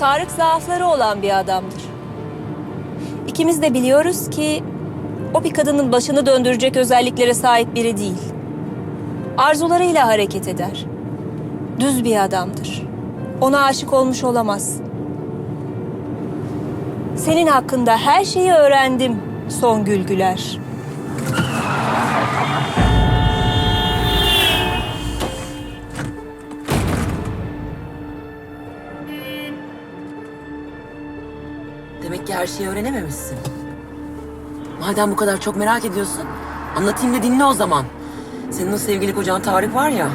Tarık zaafları olan bir adamdır. İkimiz de biliyoruz ki o bir kadının başını döndürecek özelliklere sahip biri değil. Arzularıyla hareket eder. Düz bir adamdır. Ona aşık olmuş olamaz. Senin hakkında her şeyi öğrendim Songül Güler. Demek ki her şeyi öğrenememişsin. Madem bu kadar çok merak ediyorsun, anlatayım da dinle o zaman. Senin o sevgili kocan Tarık var ya,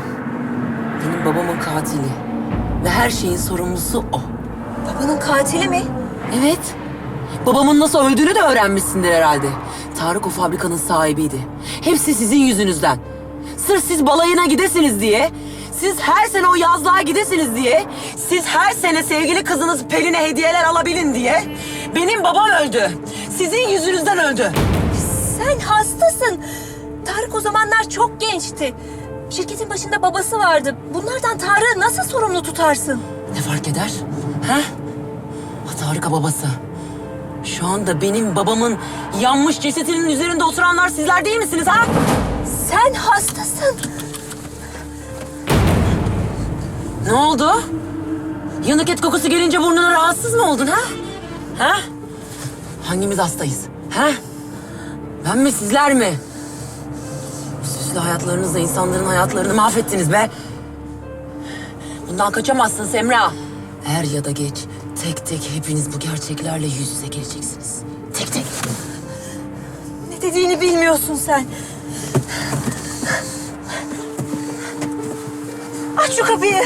benim babamın katili. Ve her şeyin sorumlusu o. Babanın katili mi? Evet. Babamın nasıl öldüğünü de öğrenmişsindir herhalde. Tarık o fabrikanın sahibiydi. Hepsi sizin yüzünüzden. Sırf siz balayına gidesiniz diye, siz her sene o yazlığa gidesiniz diye, siz her sene sevgili kızınız Pelin'e hediyeler alabilin diye benim babam öldü. Sizin yüzünüzden öldü. Sen hastasın. Tarık o zamanlar çok gençti. Şirketin başında babası vardı. Bunlardan Tarık'ı nasıl sorumlu tutarsın? Ne fark eder? Ha? Tarık'a babası. Şu anda benim babamın yanmış cesetinin üzerinde oturanlar sizler değil misiniz ha? Sen hastasın. Ne oldu? Yanık et kokusu gelince burnuna rahatsız mı oldun ha? Ha? Hangimiz hastayız? Ha? Ben mi sizler mi? Süslü hayatlarınızla insanların hayatlarını mahvettiniz be. Bundan kaçamazsın Semra. Er ya da geç tek tek hepiniz bu gerçeklerle yüz yüze geleceksiniz. Tek tek. Ne dediğini bilmiyorsun sen. Aç şu kapıyı.